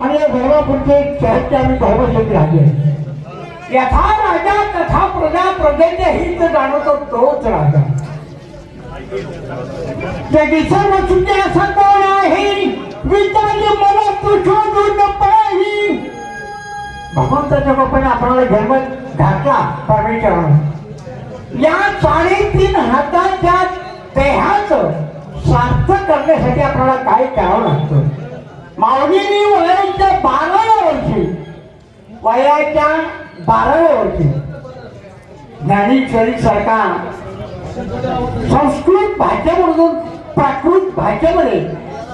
आणि या धर्मपुरके त्याच्यावरती आम्ही धर्मशक्ती राहिले यथा राजा तथा प्रजा प्रजेचे हित जाणवतो तोच राजा. जगीचा वसुते असा कोण आहे? विचारले मला पाही. भगवंताच्या बापाने आपल्याला जन्म घातला परमेश्वरानं. या साडेतीन हाताच्या देहाचं सार्थ करण्यासाठी आपल्याला काय करावं लागतं? माऊलीनी वयाच्या बाराव्या वर्षी वयाच्या बाराव्या वर्षी ज्ञानेश्वरी सरकार संस्कृत भाषेमधून प्राकृत भाषेमध्ये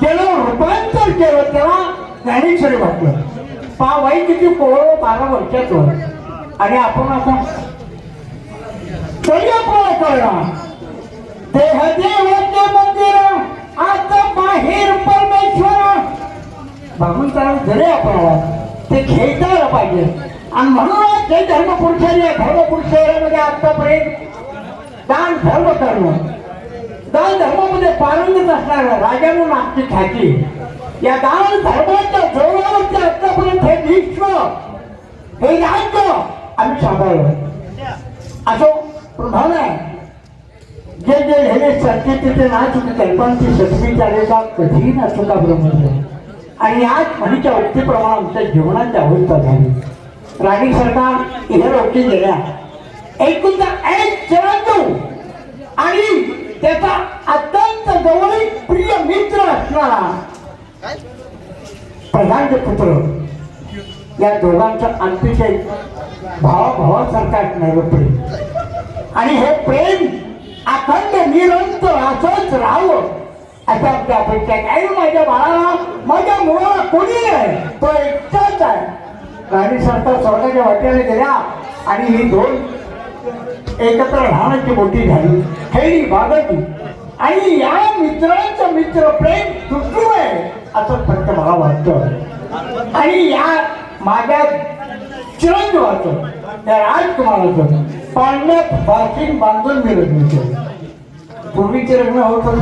ज्याला रूपांतर केलं तेव्हा ज्ञानेश्वरी वाटलं पा वय किती पोळ बारा वर्षाचं? आणि आपण आता तरी आपल्याला कळणार देहदेवाचे भगवंताला आपण. ते खेळता पाहिजे. आणि म्हणून ते धर्मपुरुषांनी धर्मपुरुषांमध्ये आतापर्यंत दान धर्म करणं दान धर्मामध्ये पारंगत असणाऱ्या राजा म्हणून आमची ख्याती. या दान धर्माच्या जोरावरती आतापर्यंत हे विश्व हे राज्य आम्ही सांभाळलं. असो प्रधान आहे. जे जे हे सत्य तिथे ना पण ती सत्मी चालेला कधीही ना चुका ब्रह्मच आणि याच म्हणीच्या उक्तीप्रमाणे आमच्या जीवनाची अवस्था झाली. राणी सरकार इतर रोखी गेल्या. एकूणचा एक चरणतो आणि त्याचा अत्यंत जवळीक प्रिय मित्र असणारा प्रधानचे पुत्र या दोघांचं अतिशय भावाभावासारखा असणारं प्रेम. आणि हे प्रेम अखंड निरंतर असंच राहावं असं आमच्या अपेक्षा आहे. आई माझ्या बाळाला माझ्या मुलाला कोणी नाही तो एकटाच आहे. राणी संस्था स्वर्गाच्या वाटेने गेल्या आणि ही दोन एकत्र राहण्याची मोठी झाली. खेळी बागती. आणि या मित्रांचं मित्र प्रेम सुटू आहे असं फक्त मला वाटतं. आणि या माझ्या चिरंजीवाचं त्या राजकुमाराचं पाण्यात बाशिंग बांधून मिळत लग्न पूर्वीचे लग्न होत